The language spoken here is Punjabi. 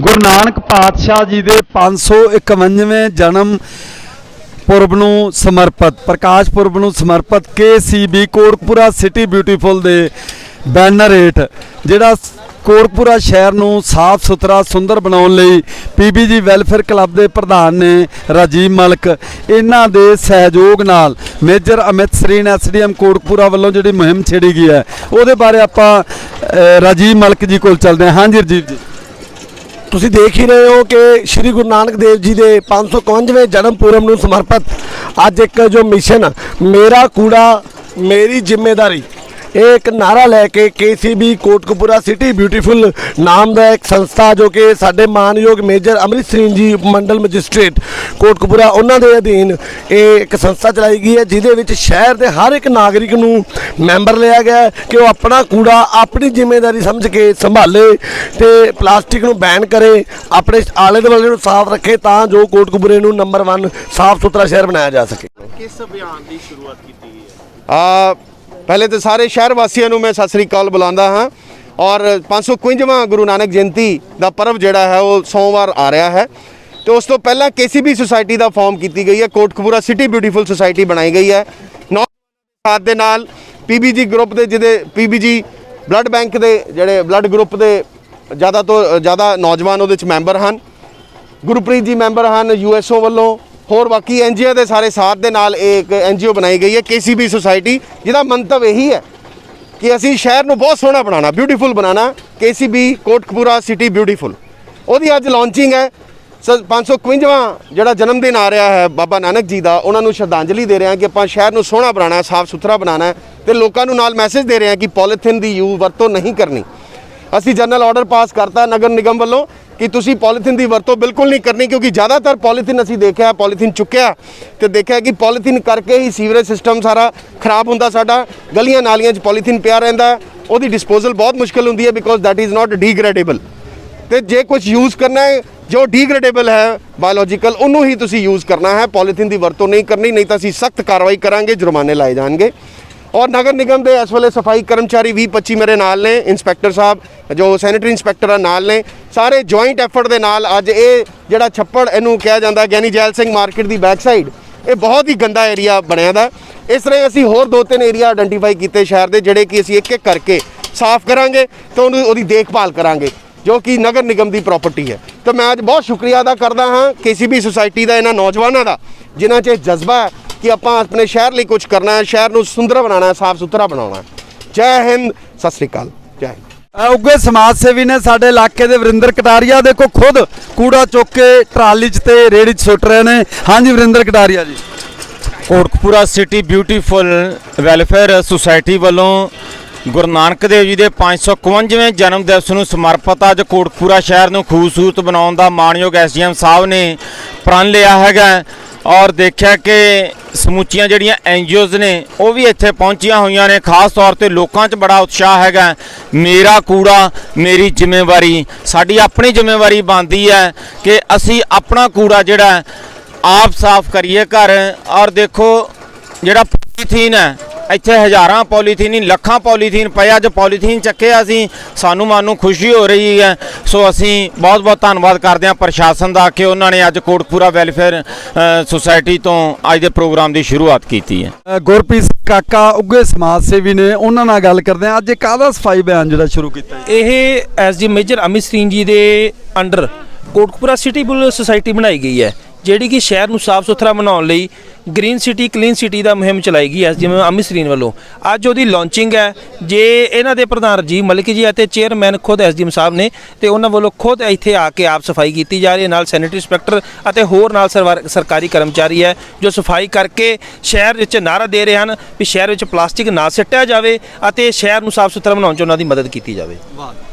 ਗੁਰੂ ਨਾਨਕ ਪਾਤਸ਼ਾਹ ਜੀ ਦੇ 551ਵੇਂ ਜਨਮ ਪੁਰਬ ਨੂੰ ਸਮਰਪਿਤ, ਪ੍ਰਕਾਸ਼ ਪੁਰਬ ਨੂੰ ਸਮਰਪਿਤ KCB ਕੋਟਪੁਰਾ ਸਿਟੀ ਬਿਊਟੀਫੁਲ ਦੇ ਬੈਨਰ ਹੇਠ, ਜਿਹੜਾ ਕੋਟਪੁਰਾ ਸ਼ਹਿਰ ਨੂੰ ਸਾਫ਼ ਸੁਥਰਾ, ਸੁੰਦਰ ਬਣਾਉਣ ਲਈ PBG ਵੈਲਫੇਅਰ ਕਲੱਬ ਦੇ ਪ੍ਰਧਾਨ ਨੇ ਰਾਜੀਵ ਮਲਕ, ਇਹਨਾਂ ਦੇ ਸਹਿਯੋਗ ਨਾਲ ਮੇਜਰ ਅਮਿਤ ਸਰੀਨ ਐਸਡੀਐਮ ਕੋਟਪੁਰਾ ਵੱਲੋਂ ਜਿਹੜੀ ਮੁਹਿੰਮ ਛੇੜੀ ਗਈ ਹੈ, ਉਹਦੇ ਬਾਰੇ ਆਪਾਂ ਰਾਜੀਵ ਮਲਕ ਜੀ ਕੋਲ ਚੱਲਦੇ ਹਾਂ। ਹਾਂਜੀ, ਰਾਜੀਵ ਜੀ। ਤੁਸੀਂ ਦੇਖ ਹੀ ਰਹੇ ਹੋ ਕਿ ਸ੍ਰੀ ਗੁਰੂ ਨਾਨਕ ਦੇਵ ਜੀ ਦੇ 551ਵੇਂ ਜਨਮ ਪੁਰਬ ਨੂੰ ਸਮਰਪਿਤ ਅੱਜ ਇੱਕ ਜੋ ਮਿਸ਼ਨ, ਮੇਰਾ ਕੂੜਾ, ਮੇਰੀ ਜ਼ਿੰਮੇਵਾਰੀ ਇਹ ਇੱਕ ਨਾਰਾ ਲੈ ਕੇ KCB ਕੋਟਕਪੂਰਾ ਸਿਟੀ ਬਿਊਟੀਫੁਲ ਨਾਮ ਦਾ ਇੱਕ ਸੰਸਥਾ ਜੋ ਕਿ ਸਾਡੇ ਮਾਨਯੋਗ ਮੇਜਰ ਅੰਮ੍ਰਿਤ ਸਿੰਘ ਜੀ ਮੰਡਲ ਮੈਜਿਸਟ੍ਰੇਟ ਕੋਟਕਪੂਰਾ ਉਹਨਾਂ ਦੇ ਅਧੀਨ ਇਹ ਇੱਕ ਸੰਸਥਾ ਚਲਾਈ ਗਈ ਹੈ ਜਿਹਦੇ ਵਿੱਚ ਸ਼ਹਿਰ ਦੇ ਹਰ ਇੱਕ ਨਾਗਰਿਕ ਨੂੰ ਮੈਂਬਰ ਲਿਆ ਗਿਆ ਹੈ ਕਿ ਉਹ ਆਪਣਾ ਕੂੜਾ ਆਪਣੀ ਜ਼ਿੰਮੇਵਾਰੀ ਸਮਝ ਕੇ ਸੰਭਾਲੇ ਤੇ ਪਲਾਸਟਿਕ ਨੂੰ ਬੈਨ ਕਰੇ ਆਪਣੇ ਆਲੇ ਦੁਆਲੇ ਨੂੰ ਸਾਫ਼ ਰੱਖੇ ਤਾਂ ਜੋ ਕੋਟਕਪੂਰੇ ਨੂੰ ਨੰਬਰ 1 ਸਾਫ਼ ਸੁਥਰਾ ਸ਼ਹਿਰ ਬਣਾਇਆ ਜਾ ਸਕੇ ਕਿਸ ਅਭਿਆਨ ਦੀ ਸ਼ੁਰੂਆਤ ਕੀਤੀ ਗਈ ਹੈ ਆ ਪਹਿਲੇ ਤਾਂ ਸਾਰੇ ਸ਼ਹਿਰ ਵਾਸੀਆਂ ਨੂੰ ਮੈਂ ਸਤਿ ਸ੍ਰੀ ਅਕਾਲ ਬੁਲਾਉਂਦਾ ਹਾਂ ਔਰ 551ਵਾਂ ਗੁਰੂ ਨਾਨਕ ਜਯੰਤੀ ਦਾ ਪਰਵ ਜਿਹੜਾ ਹੈ ਉਹ ਸੋਮਵਾਰ ਆ ਰਿਹਾ ਹੈ। ਤੇ ਉਸ ਤੋਂ ਪਹਿਲਾਂ KCB ਸੁਸਾਇਟੀ ਦਾ ਫਾਰਮ ਕੀਤੀ ਗਈ ਹੈ। ਕੋਟਕਪੂਰਾ ਸਿਟੀ ਬਿਊਟੀਫੁਲ ਸੁਸਾਇਟੀ ਬਣਾਈ ਗਈ ਹੈ। ਨੌ ਸਾਥ ਦੇ ਨਾਲ PBG ਗਰੁੱਪ ਦੇ ਜਿਹਦੇ PBG ਬਲੱਡ ਬੈਂਕ ਦੇ ਜਿਹੜੇ ਬਲੱਡ ਗਰੁੱਪ ਦੇ ਜ਼ਿਆਦਾ ਤੋਂ ਜ਼ਿਆਦਾ ਨੌਜਵਾਨ ਉਹਦੇ ਚ ਮੈਂਬਰ ਹਨ। ਗੁਰਪ੍ਰੀਤ ਜੀ ਮੈਂਬਰ ਹਨ ਯੂਐਸਓ ਵੱਲੋਂ। ਹੋਰ ਬਾਕੀ ਐਨਜੀਓ ਦੇ ਸਾਰੇ ਸਾਥ ਦੇ ਨਾਲ ਇਹ ਇੱਕ ਐਨਜੀਓ ਬਣਾਈ ਗਈ ਹੈ ਕੇਸੀਬੀ ਸੁਸਾਇਟੀ ਜਿਹਦਾ ਮੰਤਵ ਇਹੀ ਹੈ ਕਿ ਅਸੀਂ ਸ਼ਹਿਰ ਨੂੰ ਬਹੁਤ ਸੋਹਣਾ ਬਣਾਉਣਾ ਬਿਊਟੀਫੁਲ ਬਣਾਉਣਾ ਕੇਸੀਬੀ ਕੋਟਕਪੂਰਾ ਸਿਟੀ ਬਿਊਟੀਫੁਲ ਉਹਦੀ ਅੱਜ ਲਾਂਚਿੰਗ ਹੈ, ਸ- 551ਵਾਂ ਜਿਹੜਾ ਜਨਮ ਦਿਨ ਆ ਰਿਹਾ ਹੈ ਬਾਬਾ ਨਾਨਕ ਜੀ ਦਾ, ਉਹਨਾਂ ਨੂੰ ਸ਼ਰਧਾਂਜਲੀ ਦੇ ਰਹੇ ਹਾਂ ਕਿ ਆਪਾਂ ਸ਼ਹਿਰ ਨੂੰ ਸੋਹਣਾ ਬਣਾਉਣਾ ਹੈ, ਸਾਫ਼ ਸੁਥਰਾ ਬਣਾਉਣਾ ਹੈ ਤੇ ਲੋਕਾਂ ਨੂੰ ਨਾਲ ਮੈਸੇਜ ਦੇ ਰਹੇ ਹਾਂ ਕਿ ਪੋਲੀਥਿਨ ਦੀ ਯੂ ਵਰਤੋਂ ਨਹੀਂ ਕਰਨੀ। ਅਸੀਂ ਜਨਰਲ ਆਰਡਰ ਪਾਸ ਕਰਤਾ ਨਗਰ ਨਿਗਮ ਵੱਲੋਂ ਕਿ ਤੁਸੀਂ ਪੋਲੀਥਿਨ ਦੀ ਵਰਤੋਂ ਬਿਲਕੁਲ ਨਹੀਂ ਕਰਨੀ, ਕਿਉਂਕਿ ਜ਼ਿਆਦਾਤਰ ਪੋਲੀਥਿਨ ਅਸੀਂ ਦੇਖਿਆ, ਪੋਲੀਥਿਨ ਚੁੱਕਿਆ ਤੇ ਦੇਖਿਆ ਕਿ ਪੋਲੀਥਿਨ ਕਰਕੇ ਹੀ ਸੀਵਰੇਜ ਸਿਸਟਮ ਸਾਰਾ ਖਰਾਬ ਹੁੰਦਾ ਸਾਡਾ, ਗਲੀਆਂ ਨਾਲੀਆਂ 'ਚ ਪੋਲੀਥਿਨ ਪਿਆ ਰਹਿੰਦਾ, ਉਹਦੀ ਡਿਸਪੋਜ਼ਲ ਬਹੁਤ ਮੁਸ਼ਕਲ ਹੁੰਦੀ ਹੈ because that is not degradable ਤੇ ਜੇ ਕੁਝ ਯੂਜ਼ ਕਰਨਾ ਹੈ, ਜੋ ਡੀਗ੍ਰੇਡੇਬਲ ਹੈ ਬਾਇਓਲੋਜੀਕਲ ਉਹਨੂੰ ਹੀ ਤੁਸੀਂ ਯੂਜ਼ ਕਰਨਾ ਹੈ, ਪੋਲੀਥਿਨ ਦੀ ਵਰਤੋਂ ਨਹੀਂ ਕਰਨੀ, ਨਹੀਂ ਤਾਂ ਅਸੀਂ ਸਖਤ ਕਾਰਵਾਈ ਕਰਾਂਗੇ, ਜੁਰਮਾਨੇ ਲਾਏ ਜਾਣਗੇ। ਔਰ ਨਗਰ ਨਿਗਮ ਦੇ ਇਸ ਵੇਲੇ ਸਫ਼ਾਈ ਕਰਮਚਾਰੀ 20 25 ਮੇਰੇ ਨਾਲ ਨੇ, ਇੰਸਪੈਕਟਰ ਸਾਹਿਬ, ਜੋ ਸੈਨੇਟਰੀ ਇੰਸਪੈਕਟਰ ਆ ਨਾਲ ਨੇ। ਸਾਰੇ ਜੁਆਇੰਟ ਐਫਰਟ ਦੇ ਨਾਲ ਅੱਜ ਇਹ ਜਿਹੜਾ ਛੱਪੜ ਇਹਨੂੰ ਕਿਹਾ ਜਾਂਦਾ ਗਿਆਨੀ ਜੈਲ ਸਿੰਘ ਮਾਰਕੀਟ ਦੀ ਬੈਕ ਸਾਈਡ ਇਹ ਬਹੁਤ ਹੀ ਗੰਦਾ ਏਰੀਆ ਬਣਿਆ ਦਾ। ਇਸ ਤਰ੍ਹਾਂ ਅਸੀਂ ਹੋਰ ਦੋ ਤਿੰਨ ਏਰੀਆ ਆਇਡੈਂਟੀਫਾਈ ਕੀਤੇ ਸ਼ਹਿਰ ਦੇ, ਜਿਹੜੇ ਕਿ ਅਸੀਂ ਇੱਕ ਇੱਕ ਕਰਕੇ ਸਾਫ਼ ਕਰਾਂਗੇ ਤੇ ਉਹਨੂੰ ਉਹਦੀ ਦੇਖਭਾਲ ਕਰਾਂਗੇ, ਜੋ ਕਿ ਨਗਰ ਨਿਗਮ ਦੀ ਪ੍ਰਾਪਰਟੀ ਹੈ। ਤਾਂ ਮੈਂ ਅੱਜ ਬਹੁਤ ਸ਼ੁਕਰੀਆ ਅਦਾ ਕਰਦਾ ਹਾਂ ਕੇਸੀਬੀ ਸੁਸਾਇਟੀ ਦਾ, ਇਹਨਾਂ ਨੌਜਵਾਨਾਂ ਦਾ, ਜਿਨ੍ਹਾਂ 'ਚ ਇਹ ਜਜ਼ਬਾ ਹੈ। ਕਿ ਆਪਾਂ ਆਪਣੇ ਸ਼ਹਿਰ ਲਈ ਕੁਝ ਕਰਨਾ ਹੈ ਸ਼ਹਿਰ ਨੂੰ ਸੁੰਦਰ ਬਣਾਉਣਾ ਹੈ ਸਾਫ਼ ਸੁਥਰਾ ਬਣਾਉਣਾ ਹੈ। ਜੈ ਹਿੰਦ ਸਤਿ ਸ੍ਰੀ ਅਕਾਲ ਜੈ ਹਿੰਦ। ਉੱਘੇ ਸਮਾਜ ਸੇਵੀ ਨੇ ਸਾਡੇ ਇਲਾਕੇ ਦੇ ਵਰਿੰਦਰ ਕਟਾਰੀਆ ਦੇਖੋ ਖੁਦ ਕੂੜਾ ਚੁੱਕ ਕੇ ਟਰਾਲੀ 'ਚ ਤੇ ਰੇੜੀ 'ਚ ਸੁੱਟ ਰਹੇ ਨੇ। ਹਾਂਜੀ Varinder Kataria ji. Kotkapura city beautiful welfare society ਵੱਲੋਂ ਗੁਰੂ ਨਾਨਕ ਦੇਵ ਜੀ ਦੇ 551ਵੇਂ ਜਨਮ ਦਿਵਸ ਨੂੰ ਸਮਰਪਿਤ ਅੱਜ ਕੋਟਕਪੂਰਾ ਸ਼ਹਿਰ ਨੂੰ ਖੂਬਸੂਰਤ ਬਣਾਉਣ ਦਾ ਮਾਣਯੋਗ ਐਸਡੀਐਮ ਸਾਹਿਬ ਨੇ ਪ੍ਰਣ ਲਿਆ ਹੈਗਾ ਔਰ ਦੇਖਿਆ ਕਿ ਸਮੁੱਚੀਆਂ ਜਿਹੜੀਆਂ ਐਨਜੀਓਜ਼ ਨੇ, ਉਹ ਵੀ ਇੱਥੇ ਪਹੁੰਚੀਆਂ ਹੋਈਆਂ ਨੇ। ਖਾਸ ਤੌਰ ਤੇ ਲੋਕਾਂ 'ਚ ਬੜਾ ਉਤਸ਼ਾਹ ਹੈਗਾ। ਮੇਰਾ ਕੂੜਾ, ਮੇਰੀ ਜ਼ਿੰਮੇਵਾਰੀ, ਸਾਡੀ ਆਪਣੀ ਜ਼ਿੰਮੇਵਾਰੀ ਬਣਦੀ ਹੈ ਕਿ ਅਸੀਂ ਆਪਣਾ ਕੂੜਾ ਜਿਹੜਾ ਆਪ ਸਾਫ਼ ਕਰੀਏ ਘਰ। ਔਰ ਦੇਖੋ, ਜਿਹੜਾ ਪੋਲੀਥੀਨ ਹੈ ਇੱਥੇ ਹਜ਼ਾਰਾਂ ਪੋਲੀਥੀਨ ਨਹੀਂ ਲੱਖਾਂ ਪੋਲੀਥੀਨ ਪਿਆ ਅੱਜ ਪੋਲੀਥੀਨ ਚੱਕਿਆ ਅਸੀਂ। ਸਾਨੂੰ ਮਨ ਨੂੰ ਖੁਸ਼ੀ ਹੋ ਰਹੀ ਹੈ। ਸੋ ਅਸੀਂ ਬਹੁਤ ਬਹੁਤ ਧੰਨਵਾਦ ਕਰਦੇ ਹਾਂ ਪ੍ਰਸ਼ਾਸਨ ਦਾ ਕਿ ਉਹਨਾਂ ਨੇ ਅੱਜ ਕੋਟਕਪੂਰਾ ਵੈਲਫੇਅਰ ਸੁਸਾਇਟੀ ਤੋਂ ਅੱਜ ਦੇ ਪ੍ਰੋਗਰਾਮ ਦੀ ਸ਼ੁਰੂਆਤ ਕੀਤੀ ਹੈ। ਗੁਰਪ੍ਰੀਤ ਸਿੰਘ ਕਾਕਾ ਉੱਘੇ ਸਮਾਜ ਸੇਵੀ ਨੇ ਉਹਨਾਂ ਨਾਲ ਗੱਲ ਕਰਦੇ ਹਾਂ। ਅੱਜ ਇੱਕ ਆਦਾ ਸਫ਼ਾਈ ਬਿਆਨ ਜਿਹੜਾ ਸ਼ੁਰੂ ਕੀਤਾ ਇਹ ਐਸ ਜੀ ਮੇਜਰ ਅਮਿਤ ਸਿੰਘ ਜੀ ਦੇ ਅੰਡਰ ਕੋਟਕਪੂਰਾ ਸਿਟੀ ਬੁਲ ਸੁਸਾਇਟੀ ਬਣਾਈ ਗਈ ਹੈ। ਜਿਹੜੀ ਕਿ ਸ਼ਹਿਰ ਨੂੰ ਸਾਫ਼ ਸੁਥਰਾ ਬਣਾਉਣ ਲਈ ਗ੍ਰੀਨ ਸਿਟੀ, ਕਲੀਨ ਸਿਟੀ ਦਾ ਮੁਹਿੰਮ ਚਲਾਈ ਗਈ ਹੈ, ਜਿਵੇਂ ਅਮਿਤ ਸਰੀਨ ਵੱਲੋਂ। ਅੱਜ ਉਹਦੀ ਲਾਂਚਿੰਗ ਹੈ। ਜੇ ਇਹਨਾਂ ਦੇ ਪ੍ਰਧਾਨ ਰਜੀਵ ਮਲਿਕ ਜੀ ਅਤੇ ਚੇਅਰਮੈਨ ਖੁਦ ਐਸਡੀਐਮ ਸਾਹਿਬ ਨੇ ਤੇ ਉਹਨਾਂ ਵੱਲੋਂ ਖੁਦ ਇੱਥੇ ਆ ਕੇ ਆਪ ਸਫ਼ਾਈ ਕੀਤੀ ਜਾ ਰਹੀ ਹੈ। ਨਾਲ ਸੈਨੇਟਰੀ ਇੰਸਪੈਕਟਰ ਅਤੇ ਹੋਰ ਨਾਲ ਸਰਵਾਰ- ਸਰਕਾਰੀ ਕਰਮਚਾਰੀ ਹੈ, ਜੋ ਸਫ਼ਾਈ ਕਰਕੇ ਸ਼ਹਿਰ ਵਿੱਚ ਨਾਰਾ ਦੇ ਰਹੇ ਹਨ ਵੀ ਸ਼ਹਿਰ ਵਿੱਚ ਪਲਾਸਟਿਕ ਨਾ ਸਿੱਟਿਆ ਜਾਵੇ ਅਤੇ ਸ਼ਹਿਰ ਨੂੰ ਸਾਫ਼ ਸੁਥਰਾ ਬਣਾਉਣ 'ਚ ਉਹਨਾਂ ਦੀ ਮਦਦ ਕੀਤੀ ਜਾਵੇ। ਵਾਹ।